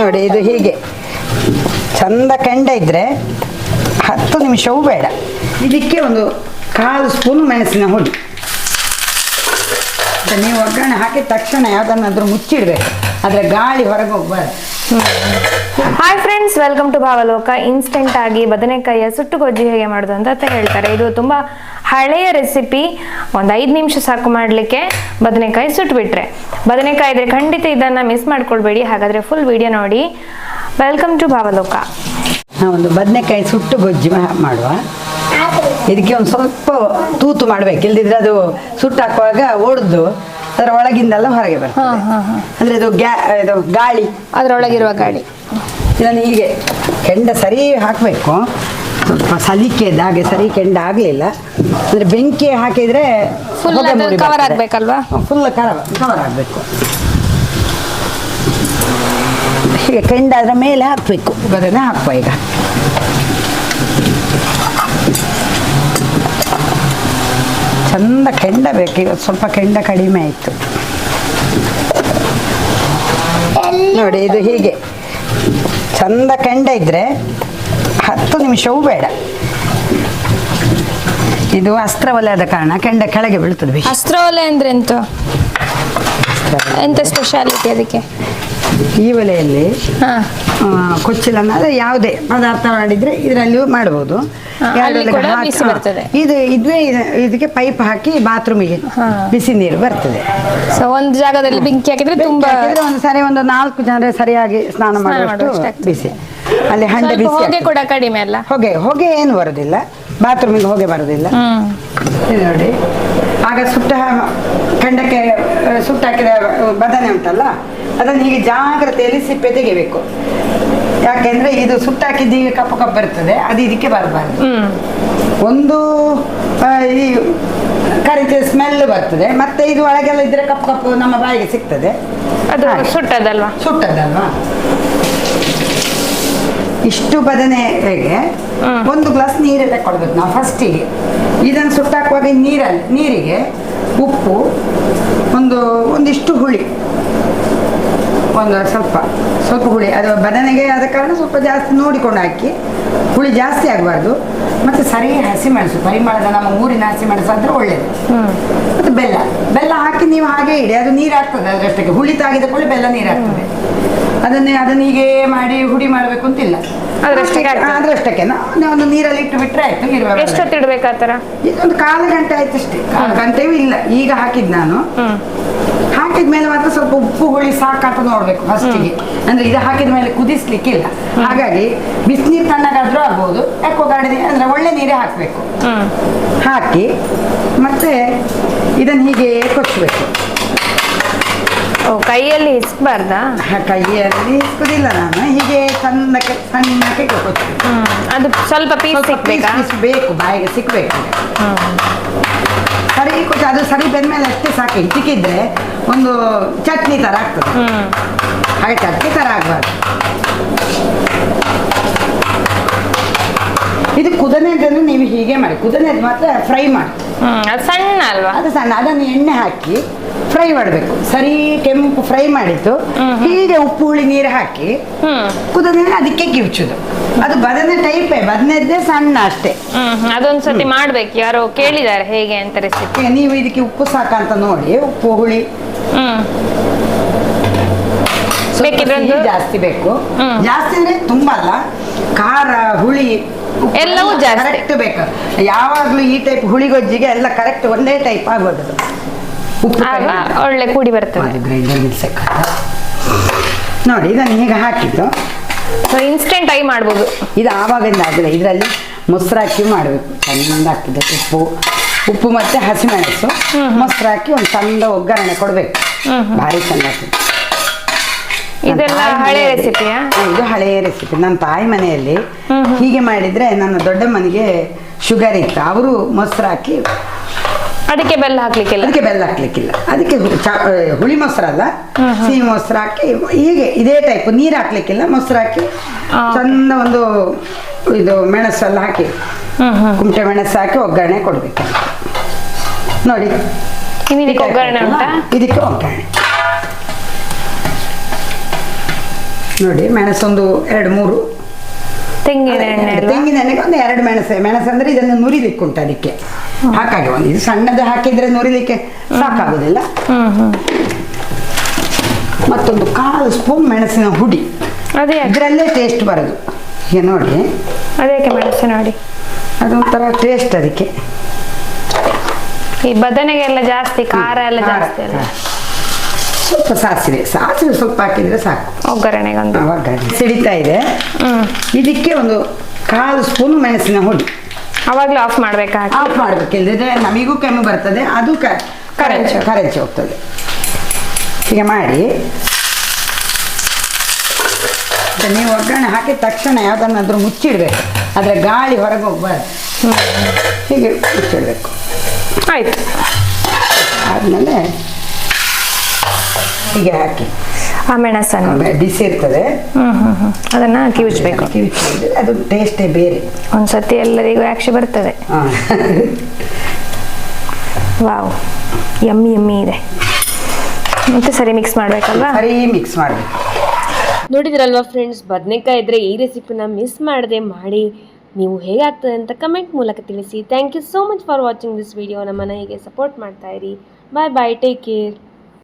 ನೋಡಿ, ಇದು ಹೀಗೆ. ಚಂದ ಕೆಂಡ ಇದ್ರೆ ಹತ್ತು ನಿಮಿಷವೂ ಬೇಡ. ಇದಕ್ಕೆ ಒಂದು ಕಾಲು ಸ್ಪೂನ್ ಮೆಣಸಿನ ಹುಡಿ ನೀವು ಒಗ್ಗರಣೆ ಹಾಕಿದ ತಕ್ಷಣ ಯಾವ್ದನ್ನಾದ್ರೂ ಮುಚ್ಚಿಡ್ಬೇಕು. ಆದ್ರೆ ಗಾಳಿ ಹೊರಗೆ ಹೋಗ್ಬಾರ್ದು. Hi friends welcome to Bhavaloka. Instant ಆಗಿ ಬದನೆಕಾಯಿಯ ಸುಟ್ಟು ಗೊಜ್ಜಿ ಹೇಗೆ ಮಾಡೋದು ಅಂತ ಹೇಳ್ತಾರೆ. ಇದು ತುಂಬಾ ಹಳೆಯ ರೆಸಿಪಿ ಒಂದು ಐದು ನಿಮಿಷ ಸಾಕು ಮಾಡಲಿಕ್ಕೆ ಬದನೆಕಾಯಿ ಸುಟ್ಬಿಟ್ರೆ. ಬದನೆಕಾಯಿ ಇದ್ರೆ ಖಂಡಿತ ಇದನ್ನು ಮಿಸ್ ಮಾಡ್ಕೊಳ್ಬೇಡಿ. ಹಾಗಾದರೆ ಫುಲ್ ವಿಡಿಯೋ ನೋಡಿ. Welcome to Bhavaloka. ನಾವೊಂದು ಬದನೆಕಾಯಿ ಸುಟ್ಟು ಗೊಜ್ಜಿ ಮಾ- ಮಾಡುವ. ಇದಕ್ಕೆ ಒಂದು ಸ್ವಲ್ಪ ತೂತು ಮಾಡಬೇಕು. ಇಲ್ದಿದ್ರೆ ಅದು ಸುಟ್ಟು ಹಾಕುವಾಗ ಒಡೆದು ಅದರ ಒಳಗಿಂದೆಲ್ಲ ಹೊರಗೆ ಬರ್ತದೆ. ಅಂದರೆ ಇದು ಗ್ಯಾ ಇದು ಗಾಳಿ. ಅದರೊಳಗಿರುವ ಗಾಳಿ. ಇದನ್ನು ಹೀಗೆ ಕೆಂಡ ಸರಿ ಹಾಕಬೇಕು. ಸ್ವಲ್ಪ ಸಲಿಕೆ ಹಾಗೆ ಸರಿ ಕೆಂಡ ಆಗಲಿಲ್ಲ. ಅಂದರೆ ಬೆಂಕಿ ಹಾಕಿದರೆ ಫುಲ್ ಕವರ್ ಆಗ್ಬೇಕಲ್ವಾ? ಫುಲ್ ಕವರ್ ಕವರ್ ಆಗಬೇಕು. ಹೀಗೆ ಕೆಂಡ ಅದರ ಮೇಲೆ ಹಾಕಬೇಕು. ಬದನೆ ಹಾಕುವ ಈಗ. ಚಂದ ಕೆಂಡ ಬೇಕು. ಸ್ವಲ್ಪ ಕೆಂಡ ಕಡಿಮೆ ಆಯಿತು. ನೋಡಿ ಇದು ಹೀಗೆ. ಚಂದ ಕೆಂಡ ಇದ್ರೆ ಹತ್ತು ನಿಮಿಷವೂ ಬೇಡ. ಇದು ಅಸ್ತ್ರವಲಯದ ಕಾರಣ ಕೆಂಡ ಕೆಳಗೆ ಬೀಳ್ತದೆ ಅಸ್ತ್ರವಲಯ ಅಸ್ತ್ರವಲೆ ಅಂದ್ರೆ ಎಂತ? ಎಂತ ಸ್ಪೆಷಾಲಿಟಿ ಅದಕ್ಕೆ? ಈ ಒಲೆಯಲ್ಲಿ ಕೊಚ್ಚಿಲನ್ನ ಅದೇ ಯಾವುದೇ ಪದಾರ್ಥ ಮಾಡಿದ್ರೆ ಇದರಲ್ಲಿಯೂ ಮಾಡಬಹುದು. ಇದು ಇದ್ವೇ ಇದಕ್ಕೆ ಪೈಪ್ ಹಾಕಿ ಬಾತ್ರೂಮಿಗೆ. ಬಿಸಿ ನೀರು ಬರ್ತದೆ. ಸೊ ಒಂದು ಜಾಗದಲ್ಲಿ ಬೆಂಕಿ ಹಾಕಿದ್ರೆ ತುಂಬಾ ಒಂದು ಸರಿ ಒಂದು ನಾಲ್ಕು ಜನ ಸರಿಯಾಗಿ ಸ್ನಾನ ಮಾಡುವಷ್ಟು ಬಿಸಿ. ಅಲ್ಲಿ ಹಂಡೆ ಬಿಸಿ ಹೊಗೆ ಕೂಡ ಕಡಿಮೆ ಅಲ್ಲ? ಹೊಗೆ ಹೊಗೆ ಏನು ಬರೋದಿಲ್ಲ. ಬಾತ್ರೂಮಿಗೆ ಹೊಗೆ ಬರುದಿಲ್ಲ. ನೋಡಿ. ಆಗ ಸುಟ್ಟ ಖಂಡಕ್ಕೆ ಸುಟ್ಟ ಹಾಕಿದ ಬದನೆ ಉಂಟಲ್ಲ? ಅದನ್ನು ಹೀಗೆ ಜಾಗ್ರತೆಯಲ್ಲಿ ಸಿಪ್ಪೆ ತೆಗಿಬೇಕು ಯಾಕೆಂದ್ರೆ ಇದು ಸುಟ್ಟಾಕಿದ್ದು ಈಗ ಕಪ್ಪು ಕಪ್ಪು ಬರ್ತದೆ ಅದು ಇದಕ್ಕೆ ಬರಬಾರ್ದು. ಒಂದು ಈ ಕರಿತ ಸ್ಮೆಲ್ ಬರ್ತದೆ ಮತ್ತೆ ಇದು ಒಳಗೆಲ್ಲ ಇದ್ರೆ ಕಪ್ಪು ಕಪ್ಪು ನಮ್ಮ ಬಾಯಿಗೆ ಸಿಗ್ತದೆ. ಅದು ಸುಟ್ಟದಲ್ವಾ? ಸುಟ್ಟದಲ್ವಾ? ಇಷ್ಟು ಬದನೆಗೆ ಒಂದು ಗ್ಲಾಸ್ ನೀರೆಲ್ಲ ಕೊಡ್ಬೇಕು ನಾವು ಫಸ್ಟಿಗೆ ಇದನ್ನು ಸುಟ್ಟಾಕುವಾಗ ನೀರಲ್ಲಿ ನೀರಿಗೆ ಉಪ್ಪು ಒಂದು ಒಂದಿಷ್ಟು ಹುಳಿ. ಒಂದು ಸ್ವಲ್ಪ ಸ್ವಲ್ಪ ಹುಳಿ ಅದು ಬದನೆಗೆ ಆದ ಕಾರಣ ಸ್ವಲ್ಪ ಜಾಸ್ತಿ ನೋಡಿಕೊಂಡು ಹಾಕಿ ಹುಳಿ ಜಾಸ್ತಿ ಆಗಬಾರ್ದು. ಮತ್ತು ಸರಿ ಹಸಿಮೆಣಸು ಪರಿಮಳದ ನಮ್ಮ ಊರಿನ ಹಸಿಮೆಣಸು ಅಂದರೆ ಒಳ್ಳೆಯದು ಮತ್ತು ಬೆಲ್ಲ ಬೆಲ್ಲ ಹಾಕಿ ನೀವು ಹಾಗೆ ಇಡಿ ಅದು ನೀರು ಹಾಕ್ತದೆ ಅದರಷ್ಟಕ್ಕೆ. ಹುಳಿ ತಾಗಿದ ಕೂಡಲೇ ಬೆಲ್ಲ ನೀರು ಹಾಕ್ತದೆ ಅದನ್ನೇ ಅದನ್ನ ಹೀಗೆ ಮಾಡಿ ಹುಡಿ ಮಾಡಬೇಕು ಅಂತಿಲ್ಲ ಅದ್ರಷ್ಟಕ್ಕೆ ಒಂದು ನೀರಲ್ಲಿ ಇಟ್ಟು ಬಿಟ್ರೆ ಆಯ್ತು ಇರುವ ಎಷ್ಟೊತ್ತು ಇಡ್ಬೇಕು ಆ ಥರ ಇದೊಂದು ಕಾಲು ಗಂಟೆ ಆಯ್ತು ಅಷ್ಟೇ ಕಾಲು ಗಂಟೆಯೂ ಇಲ್ಲ. ಈಗ ಹಾಕಿದ್ ನಾನು. ಹಾಕಿದ ಮೇಲೆ ಮಾತ್ರ ಸ್ವಲ್ಪ ಉಪ್ಪು ಹುಳಿ ಸಾಕಂತ ನೋಡ್ಬೇಕು ಫಸ್ಟಿಗೆ ಅಂದ್ರೆ ಇದು ಹಾಕಿದ ಮೇಲೆ ಕುದಿಸ್ಲಿಕ್ಕಿಲ್ಲ. ಹಾಗಾಗಿ ಬಿಸಿನೀರು ತಣ್ಣಗಾದ್ರೂ ಆಗ್ಬೋದು ಯಾಕೋ ಗಾಡಿ ಅಂದ್ರೆ ಒಳ್ಳೆ ನೀರೇ ಹಾಕಬೇಕು. ಹಾಕಿ ಮತ್ತೆ ಇದನ್ನು ಹೀಗೆ ಕೊಚ್ಚಬೇಕು ಕೈಯಲ್ಲಿ ಹಿಸ್ಬಾರ್ದಾ? ಕೈಯಲ್ಲಿ ಇಸ್ಕುದಿಲ್ಲ ನಾನು. ಹೀಗೆ ಸಣ್ಣಕ್ಕೆ ಸಣ್ಣಕ್ಕೆ ಕೊಡ್ತೀನಿ. ಅದು ಸ್ವಲ್ಪ ಪೀಸ್ piece ಬೇಕು ಬಾಯಿಗೆ ಸಿಕ್ಬೇಕು ಹ್ಮ್. ಸರಿ ಕೊಟ್ಟು ಅದು ಸರಿ ಬೆಂದ್ಮೇಲೆ ಅಷ್ಟೇ ಸಾಕು. ಸಿಕ್ಕಿದ್ರೆ ಒಂದು ಚಟ್ನಿ ಥರ ಆಗ್ತದೆ. ಹಾಗೆ ಚಟ್ನಿ ಥರ ಆಗಬಾರ್ದು. ಇದು ಕುದನೆದನ್ನು ನೀವು ಹೀಗೆ ಮಾಡಿ. ಕುದನೆದು ಮಾತ್ರ ಫ್ರೈ ಮಾಡಿ. ಅದು ಸಣ್ಣ ಅಲ್ವಾ? ಅದು ಸಣ್ಣ. ಅದನ್ನು ಎಣ್ಣೆ ಹಾಕಿ ಫ್ರೈ ಮಾಡಬೇಕು. ಸರಿ ಕೆಂಪು ಫ್ರೈ ಮಾಡಿದ್ದು. ಹೀಗೆ ಉಪ್ಪು ಹುಳಿ ನೀರು ಹಾಕಿ ಹ್ಮ್. ಅದಕ್ಕೆ ಕಿವುಚುದು ಅದು ಬದನೆ ಟೈಪೇ ಬದನೆದ್ದೇ ಸಣ್ಣ ಅಷ್ಟೇ. ಅದೊಂದ್ಸತಿ ಮಾಡ್ಬೇಕು. ಯಾರೋ ಕೇಳಿದ್ದಾರೆ ಹೇಗೆ ಅಂತ ರೆಸಿಪಿ ನೀವು ಇದಕ್ಕೆ ಉಪ್ಪು ಸಾಕಂತ ನೋಡಿ. ಉಪ್ಪು ಹುಳಿ. ಜಾಸ್ತಿ ಬೇಕು. ಜಾಸ್ತಿ ಅಂದ್ರೆ ತುಂಬಾ ಅಲ್ಲ. ಖಾರ ಹುಳಿ ಎಲ್ಲವೂ. ಕರೆಕ್ಟ್ ಬೇಕು. ಯಾವಾಗ್ಲೂ ಈ ಟೈಪ್ ಹುಳಿಗೊಜ್ಜಿಗೆ ಎಲ್ಲ ಕರೆಕ್ಟ್ ಒಂದೇ ಟೈಪ್ ಆಗೋದು. ಉಪ್ಪು ಆಗ ಒಳ್ಳೆ ಕೂಡಿ ಬರ್ತದೆ. ನೋಡಿ ಇದನ್ನು ಈಗ ಹಾಕಿದ್ದು. ಸೊ ಇನ್ಸ್ಟೆಂಟ್ ಆಗಿ ಮಾಡ್ಬೋದು. ಇದು ಆವಾಗಿಂದ ಆಗಲಿ ಇದರಲ್ಲಿ ಮೊಸರು ಹಾಕಿ ಮಾಡಬೇಕು. ಚಂದ ಹಾಕಿದ್ದು ಉಪ್ಪು. ಉಪ್ಪು ಮತ್ತೆ ಹಸಿಮೆಣಸು. ಮೊಸರು ಹಾಕಿ ಒಂದು ಚಂದ ಒಗ್ಗರಣೆ ಕೊಡಬೇಕು. ಭಾರಿ ಚಂದ ಆಗ್ತದೆ. ಇದೆಲ್ಲ ಹಳೆ ರೆಸಿಪಿಯಾ? ಇದು ಹಳೆಯ ರೆಸಿಪಿ. ನನ್ನ ತಾಯಿ ಮನೆಯಲ್ಲಿ ಹೀಗೆ ಮಾಡಿದ್ರೆ ನನ್ನ ಮನೆಗೆ ಶುಗರ್ ಇತ್ತು. ಅವರು ಮೊಸರು ಹಾಕಿ ಅದಕ್ಕೆ ಬೆಲ್ಲ ಹಾಕ್ಲಿಕ್ಕಿಲ್ಲ. ಅದಕ್ಕೆ ಬೆಲ್ಲ ಹಾಕ್ಲಿಕ್ಕಿಲ್ಲ. ಅದಕ್ಕೆ ಹುಳಿ ಮೊಸರಲ್ಲ ಸಿಹಿ ಮೊಸರು ಹಾಕಿ ಹೀಗೆ ಇದೇ ಟೈಪ್ ನೀರು ಹಾಕ್ಲಿಕ್ಕಿಲ್ಲ ಮೊಸರು ಹಾಕಿ ಚಂದ ಒಂದು ಇದು ಮೆಣಸೆಲ್ಲ ಹಾಕಿ ಕುಮಟೆ ಮೆಣಸು ಹಾಕಿ ಒಗ್ಗರಣೆ ಕೊಡ್ಬೇಕು. ನೋಡಿ. ಇನ್ನು ಇದಕ್ಕೆ ಒಗ್ಗರಣೆ ಉಂಟಾ? ಇದಕ್ಕೆ ಒಗ್ಗರಣೆ. ನೋಡಿ ಮೆಣಸೊಂದು ಎರಡು ಮೂರು. ತೆಂಗಿನ ಎಣ್ಣೆ ತೆಂಗಿನ ಎಣ್ಣೆಗೆ ಒಂದು ಎರಡು ಮೆಣಸು. ಮೆಣಸು ಅಂದ್ರೆ ಇದನ್ನು ನುರಿಲಿಕ್ಕೆ ಉಂಟು ಅದಕ್ಕೆ ಹಾಗಾಗಿ ಒಂದು. ಇದು ಸಣ್ಣದು ಹಾಕಿದ್ರೆ ನುರಿಲಿಕ್ಕೆ ಸಾಕಾಗುದಿಲ್ಲ. ಮತ್ತೊಂದು ಕಾಲು ಸ್ಪೂನ್ ಮೆಣಸಿನ ಹುಡಿ. ಅದೇ ಅದರಲ್ಲೇ ಇದರಲ್ಲೇ ಟೇಸ್ಟ್ ಬರೋದು. ಈಗ ನೋಡಿ. ಅದಕ್ಕೆ ಮೆಣಸು ನೋಡಿ? ಅದೊಂಥರ ಟೇಸ್ಟ್ ಅದಕ್ಕೆ. ಈ ಬದನೆಗೆಲ್ಲ ಜಾಸ್ತಿ ಖಾರ ಎಲ್ಲ ಜಾಸ್ತಿ ಅಲ್ಲ. ಸ್ವಲ್ಪ ಸಾಸಿವೆ. ಸಾಸಿವೆ ಸ್ವಲ್ಪ ಹಾಕಿದ್ರೆ ಸಾಕು. ಒಗ್ಗರಣೆಗೊಂದು ಒಗ್ಗರಣೆ ಸಿಡಿತಾ ಇದೆ. ಇದಕ್ಕೆ ಒಂದು ಕಾಲು ಸ್ಪೂನ್ ಮೆಣಸಿನ ಹುಡಿ ಅವಾಗ್ಲೂ ಆಫ್ ಮಾಡ್ಬೇಕಾ ಆಫ್ ಮಾಡ್ಬೇಕು. ಇಲ್ಲದಿದ್ರೆ ನಮಗೂ ಕೆಮ್ಮು ಬರ್ತದೆ ಅದು ಕ- ಕರಂಚಿ. ಕರಂಚಿ ಹೋಗ್ತದೆ. ಹೀಗೆ ಮಾಡಿ. ನೀವು ಒಗ್ಗರಣೆ ಹಾಕಿದ ತಕ್ಷಣ ಯಾವ್ದನ್ನಾದ್ರೂ ಮುಚ್ಚಿಡ್ಬೇಕು. ಆದರೆ ಗಾಳಿ ಹೊರಗೆ ಹೋಗ್ಬಾರ್ದು. ಹೀಗೆ ಮುಚ್ಚಿಡ್ಬೇಕು. ಆಯ್ತು. ಆದಮೇಲೆ ಹೀಗೆ ಹಾಕಿ. ಆ ಮೆಣಸನ್ನು. ಆಮೇಲೆ ಬಿಸಿ ಇರ್ತದೆ ಹ್ಮ್ ಹ್ಮ್ ಹ್ಮ್. ಅದನ್ನ ಕಿವಿಚ್ಬೇಕು. ಅದು ಟೇಸ್ಟೇ ಬೇರೆ. ಒಂದ್ಸತಿ ಎಲ್ಲರಿಗೂ ಆಕ್ಷಿ ಬರ್ತದೆ. ಹಾಂ. ವಾವ್. ಯಮ್ಮಿ ಯಮ್ಮಿ ಇದೆ. ಮತ್ತೆ ಸರಿ ಮಿಕ್ಸ್ ಮಾಡ್ಬೇಕಲ್ವಾ? ಸರಿ ಮಿಕ್ಸ್ ಮಾಡಬೇಕು. ನೋಡಿದ್ರಲ್ವಾ ಫ್ರೆಂಡ್ಸ್ ಬದನೆಕಾಯಿ ಇದ್ರೆ ಈ ರೆಸಿಪಿನ ಮಿಸ್ ಮಾಡದೆ ಮಾಡಿ. ನೀವು ಹೇಗಾಗ್ತದೆ ಅಂತ ಕಮೆಂಟ್ ಮೂಲಕ ತಿಳಿಸಿ. Thank you so much for watching this video ನಮ್ಮನ್ನ ಹೀಗೆ ಸಪೋರ್ಟ್ ಮಾಡ್ತಾ ಇರಿ. ಬಾಯ್ ಬಾಯ್ ಟೇಕ್ ಕೇರ್